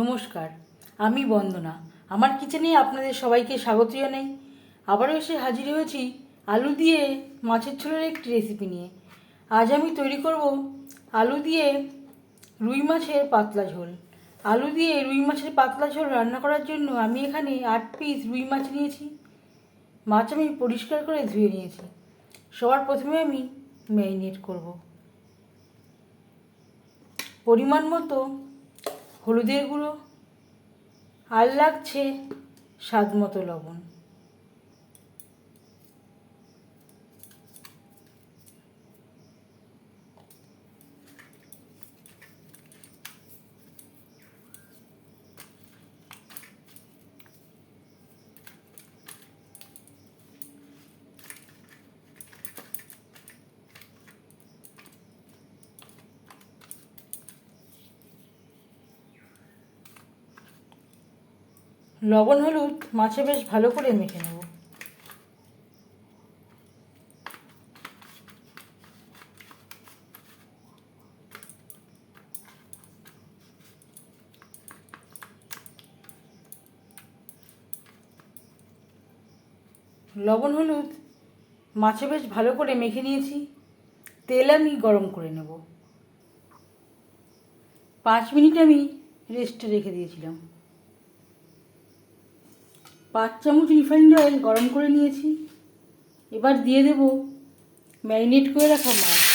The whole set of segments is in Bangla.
নমস্কার, আমি বন্দনা। আমার কিচেনে আপনাদের সবাইকে স্বাগত জানাই আবারও এসে হাজির হয়েছি আলু দিয়ে মাছের ঝোলের একটি রেসিপি নিয়ে। আজ আমি তৈরি করব আলু দিয়ে রুই মাছের পাতলা ঝোল। আলু দিয়ে রুই মাছের পাতলা ঝোল রান্না করার জন্য আমি এখানে আট পিস রুই মাছ নিয়েছি। মাছ আমি পরিষ্কার করে ধুয়ে নিয়েছি। সবার প্রথমে আমি ম্যারিনেট করব। পরিমাণ মতো হলুদের গুঁড়ো আর লাগছে স্বাদ মতো লবণ। লবণ, হলুদ, মাছে বেশ ভালো করে মেখে নেব। লবণ, হলুদ, মাছে বেশ ভালো করে মেখে নিয়েছি। তেল আমি গরম করে নেব। পাঁচ মিনিট আমি রেস্টে রেখে দিয়েছিলাম। পাঁচ চামচ রিফাইন্ড অয়েল গরম করে নিয়েছি। এবার দিয়ে দেব ম্যারিনেট করে রাখা মাছ।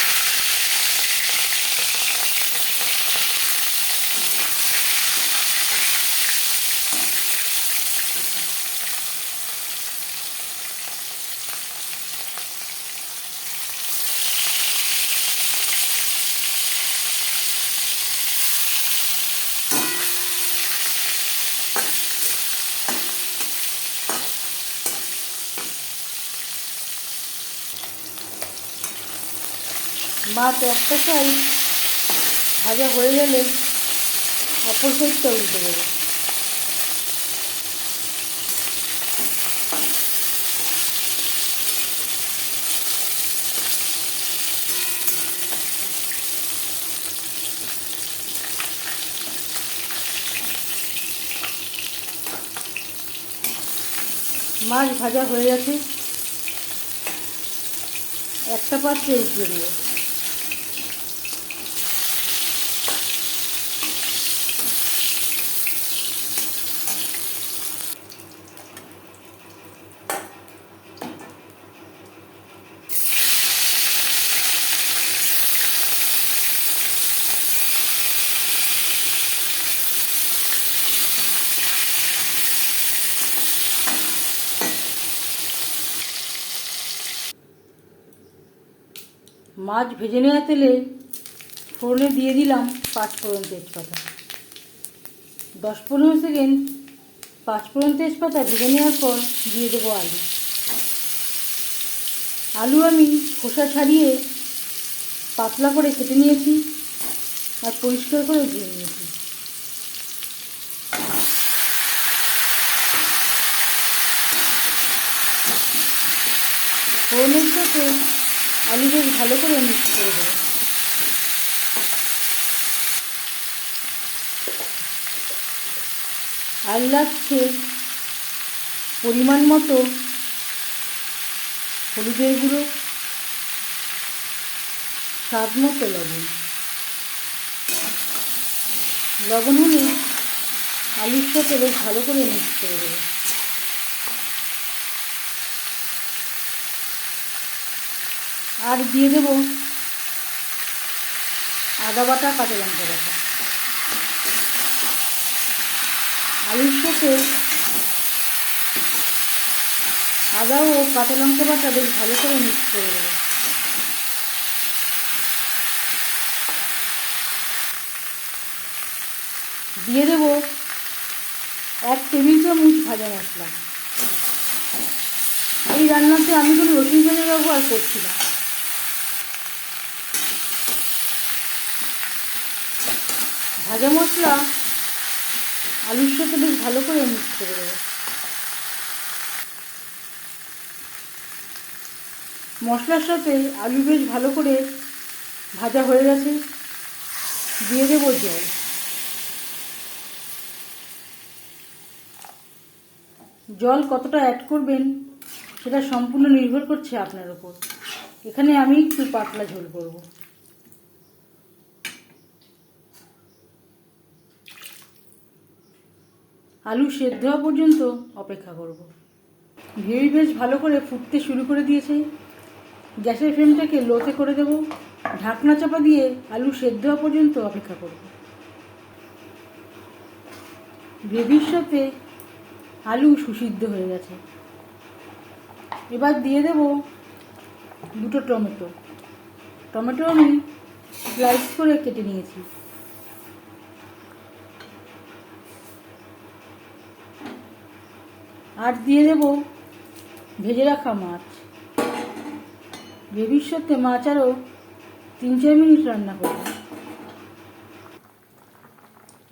মাছ একটা সাইড ভাজা হয়ে গেলে অপর সাইডটা উল্টে দেবো। মাছ ভাজা হয়ে গেছে। একটা পাত্রে উঠিয়ে দেবো। মাছ ভেজে নেওয়া তেলে ফোড়নে দিয়ে দিলাম পাঁচ ফোড়ন তেজপাতা। দশ পনেরো সেকেন্ড পাঁচ ফোড়ন তেজপাতা ভেজে নেওয়ার পর দিয়ে দেবো আলু। আলু আমি খোসা ছাড়িয়ে পাতলা করে কেটে নিয়েছি আর পরিষ্কার করে ধুয়ে নিয়েছি। ফোড়নের সাথে আলু বেশ ভালো করে মিক্স করে দেবো। আর লাগছে পরিমাণ মতো হলুদের গুঁড়ো, স্বাদ মতো লবণ। লবণ হলে আলুর সাথে বেশ ভালো করে মিক্স করে দেবো। আর দিয়ে দেব আদা বাটা, কাঁচা লঙ্কা বাটা। আলুর সাথে আদা ও কাঁচা লঙ্কা বাটা বেশ ভালো করে মিক্স করে দেবো। দিয়ে দেব এক টেবিল চামচ ভাজা মশলা। এই রান্নাতে আমি কোনো রসুন পেঁয়াজ ব্যবহার করছি না। ভাজা মশলা, আলুর সাথে বেশ ভালো করে মিক্স করে দেবো। মশলার সাথে আলু বেশ ভালো করে ভাজা হয়ে গেছে। দিয়ে দেবো জল। জল কতটা অ্যাড করবেন, সেটা সম্পূর্ণ নির্ভর করছে আপনার ওপর এখানে আমি একটু পাতলা ঝোল করব। আলু সেদ্ধ হওয়া পর্যন্ত অপেক্ষা করব। গ্রেভি বেশ ভালো করে ফুটতে শুরু করে দিয়েছে। গ্যাসের ফ্লেমটাকে লোতে করে দেব। ঢাকনা চাপা দিয়ে আলু সেদ্ধ হওয়া পর্যন্ত অপেক্ষা করব। গ্রেভির সাথে আলু সুসিদ্ধ হয়ে গেছে। এবার দিয়ে দেব দুটো টমেটো। টমেটো আমি স্লাইস করে কেটে নিয়েছি। আর দিয়ে দেব ভেজে রাখা মাছ। সাথে মাছ আরও তিন চার মিনিট রান্না করব।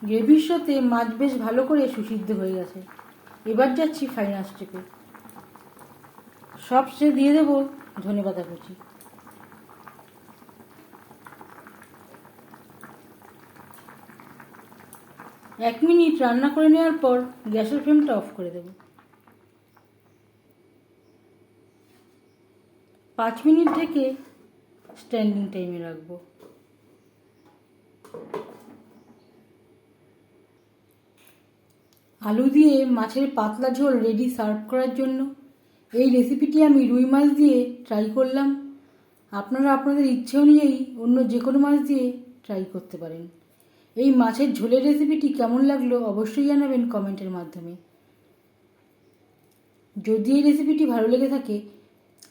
গ্রেভির মাছ বেশ ভালো করে সুসিদ্ধ হয়ে গেছে। এবার যাচ্ছি ফাইনাল স্টেপে সব সে দিয়ে দেবো ধনে পাতা কুচি। এক মিনিট রান্না করে নেওয়ার পর গ্যাসের ফ্লেমটা অফ করে দেব। পাঁচ মিনিট থেকে স্ট্যান্ডিং টাইমে রাখব। আলু দিয়ে মাছের পাতলা ঝোল রেডি সার্ভ করার জন্য এই রেসিপিটি আমি রুই মাছ দিয়ে ট্রাই করলাম। আপনারা আপনাদের ইচ্ছে অনুযায়ী অন্য যে কোনো মাছ দিয়ে ট্রাই করতে পারেন। এই মাছের ঝোলের রেসিপিটি কেমন লাগল অবশ্যই জানাবেন কমেন্টের মাধ্যমে। যদি এই রেসিপিটি ভালো লেগে থাকে